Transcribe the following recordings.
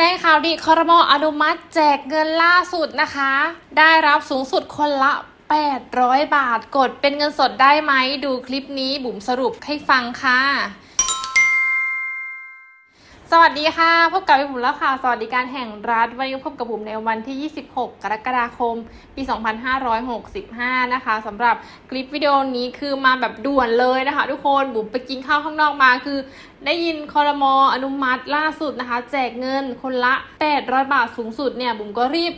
จ้งข่าวดีคอรมออนุมัติแจกเงินล่าสุดนะคะ ได้รับสูงสุดคนละ 800 บาทกดเป็นเงินสดได้ไหม ดูคลิปนี้บุ๋มสรุปให้ฟังค่ะ สวัสดีค่ะ พบกับบุ๋มแล้วค่ะ สวัสดีการแห่งรัฐวันนี้พบกับบุ๋มในวันที่ 26 กรกฎาคม ปี 2565 นะคะสำหรับคลิปวิดีโอนี้คือมาแบบด่วนเลยนะคะ ทุกคนบุ๋มไปกินข้าวข้างนอกมาคือ ได้ยินคอรมออนุมัติล่าสุดนะคะ แจกเงินคนละ 800 บาทสูงสุดเนี่ยบุ๋มก็รีบ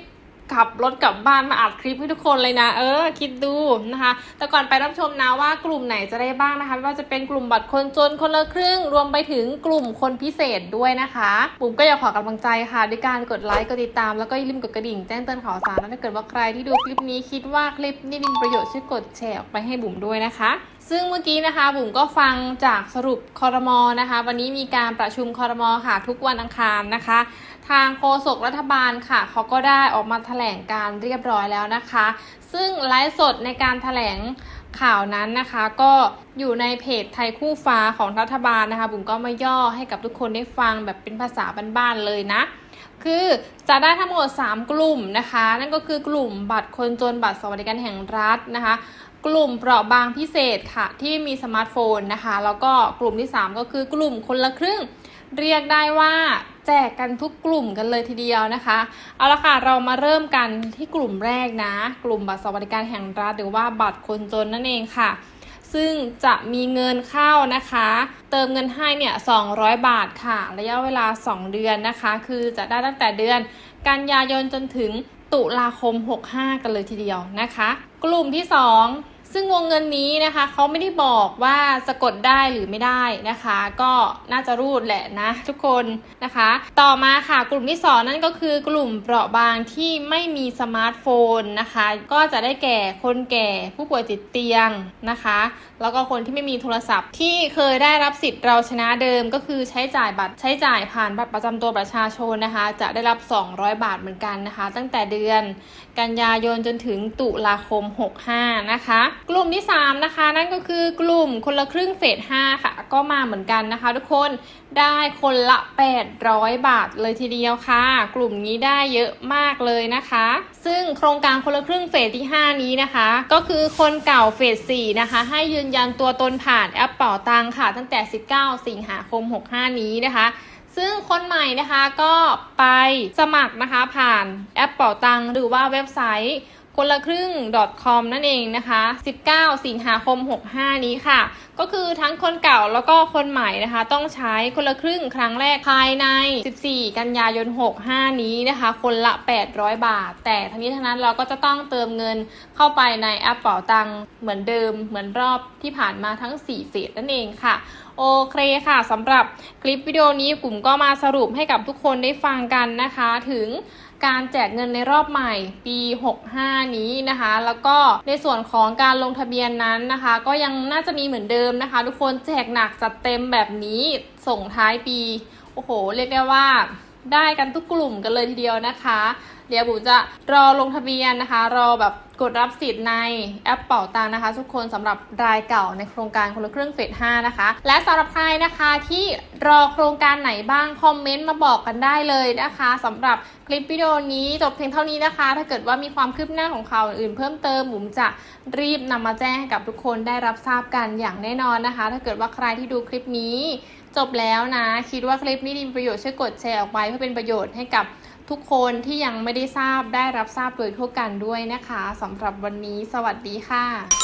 ขับรถกลับบ้านมาอัดคลิปให้ทุกคนเลยนะ เออ คิดดูนะคะ แต่ก่อนไปรับชมนะว่ากลุ่มไหนจะได้บ้างนะคะไม่ว่าจะเป็นกลุ่มบัตรคนจนคนละครึ่ง รวมไปถึงกลุ่มคนพิเศษด้วยนะคะบุ๋มก็อยากขอกำลังใจค่ะ ด้วยการกดไลค์กดติดตามแล้วก็อย่าลืมกดกระดิ่งแจ้งเตือนข่าวสารแล้วถ้าเกิดว่าใครที่ดูคลิปนี้คิดว่าคลิปนี้มีประโยชน์ช่วยกดแชร์ออกไปให้บุ๋มด้วยนะคะ ซึ่งเมื่อกี้นะคะบุ๋มก็ฟังจากสรุปคอรมอนะคะ วันนี้มีการประชุมคอรมอค่ะ ทุกวันอังคารนะคะางโฆษกรัฐบาลค่ะเขาก็ได้ออกมาแถลงการเรียบร้อยแล้วนะคะ ซึ่งไลฟ์สดในการแถลงข่าวนั้นนะคะก็อยู่ในเพจไทยคู่ฟ้าของรัฐบาลนะคะบุ๋มก็มาย่อให้กับทุกคนได้ฟังแบบเป็นภาษาบ้านๆเลยนะ คือจะได้ทั้งหมด 3 กลุ่มนะคะ นั่นก็คือกลุ่มบัตรคนจนบัตรสวัสดิการแห่งรัฐนะคะ กลุ่มเปราะบางพิเศษค่ะ ที่มีสมาร์ทโฟนนะคะ แล้วก็กลุ่มที่ 3 ก็คือกลุ่มคนละครึ่ง เรียกได้ว่าแจกกันทุกกลุ่มกันเลยทีเดียวนะคะ เอาละค่ะเรามาเริ่มกันที่กลุ่มแรกนะ กลุ่มบัตรสวัสดิการแห่งรัฐหรือว่าบัตรคนจนนั่นเองค่ะ ซึ่งจะมีเงินเข้านะคะ เติมเงินให้เนี่ย 200 บาทค่ะ ระยะเวลา 2 เดือนนะคะ คือจะได้ตั้งแต่เดือน กันยายนจนถึงตุลาคม 65 กันเลยทีเดียวนะคะ กลุ่มที่ 2 ซึ่งวงเงินนี้นะคะเขาไม่ได้บอกว่าจะกดได้หรือไม่ได้นะคะ ก็น่าจะรูดแหละนะทุกคนนะคะ ต่อมาค่ะกลุ่มที่สองนั่นก็คือกลุ่มเปราะบางที่ไม่มีสมาร์ทโฟนนะคะ ก็จะได้แก่คนแก่ผู้ป่วยติดเตียงนะคะ แล้วก็คนที่ไม่มีโทรศัพท์ ที่เคยได้รับสิทธิ์เราชนะเดิมก็คือใช้จ่ายบัตรใช้จ่ายผ่านบัตรประจำตัวประชาชนนะคะ จะได้รับ 200 บาทเหมือนกันนะคะ ตั้งแต่เดือนกันยายนจนถึงตุลาคม 65 นะคะ กลุ่มที่ 3 นะคะ นั่นก็คือกลุ่มคนละครึ่งเฟส5ค่ะ ก็มาเหมือนกันนะคะ ทุกคนได้คนละ 800 บาทเลยทีเดียวค่ะ กลุ่มนี้ได้เยอะมากเลยนะคะ ซึ่งโครงการคนละครึ่งเฟสที่ 5 นี้นะคะ ก็คือคนเก่าเฟส4นะคะ ให้ยืนยันตัวตนผ่านแอปเป่าตังค่ะ ตั้งแต่ 19 สิงหาคม 65 นี้นะคะซึ่งคนใหม่นะคะก็ไปสมัครนะคะผ่านแอปเป่าตังหรือว่าเว็บไซต์ คนละครึ่ง .com นั่นเองนะคะ 19 สิงหาคม 65 นี้ค่ะ ก็คือทั้งคนเก่าแล้วก็คนใหม่นะคะ ต้องใช้คนละครึ่งครั้งแรกภายใน 14 กันยายน 65 นี้นะคะ คนละ 800 บาท แต่ทั้งนี้ทั้งนั้นเราก็จะต้องเติมเงินเข้าไปในแอปเป่าตังเหมือนเดิมเหมือนรอบที่ผ่านมาทั้ง 4 เฟสนั่นเองค่ะโอเคค่ะสำหรับคลิปวิดีโอนี้กลุ่มก็มาสรุปให้กับทุกคนได้ฟังกันนะคะถึง การแจกเงินในรอบใหม่ปี 65 นี้นะคะ แล้วก็ในส่วนของการลงทะเบียนนั้นนะคะ ก็ยังน่าจะมีเหมือนเดิมนะคะ ทุกคนแจกหนักจัดเต็มแบบนี้ส่งท้ายปี โอ้โห เรียกได้ว่าได้กันทุกกลุ่มกันเลยทีเดียวนะคะ เดี๋ยวบุ๋มจะรอลงทะเบียนนะคะ รอแบบกดรับสิทธิ์ในแอปเป่าตังนะคะ ทุกคนสำหรับรายเก่าในโครงการคนละครึ่งเฟส5นะคะ และสำหรับใครนะคะที่รอโครงการไหนบ้าง คอมเมนต์มาบอกกันได้เลยนะคะสำหรับคลิปวิดีโอนี้จบเพียงเท่านี้นะคะ ถ้าเกิดว่ามีความคืบหน้าของข่าวอื่นเพิ่มเติมบุ๋มจะรีบนำมาแจ้งให้กับทุกคนได้รับทราบกันอย่างแน่นอนนะคะ ถ้าเกิดว่าใครที่ดูคลิปนี้จบแล้วนะ คิดว่าคลิปนี้มีประโยชน์ช่วยกดแชร์ออกไปเพื่อเป็นประโยชน์ให้กับ ทุกคนที่ยังไม่ได้ทราบได้รับทราบโดยทั่วกันด้วยนะคะสำหรับวันนี้ สวัสดีค่ะ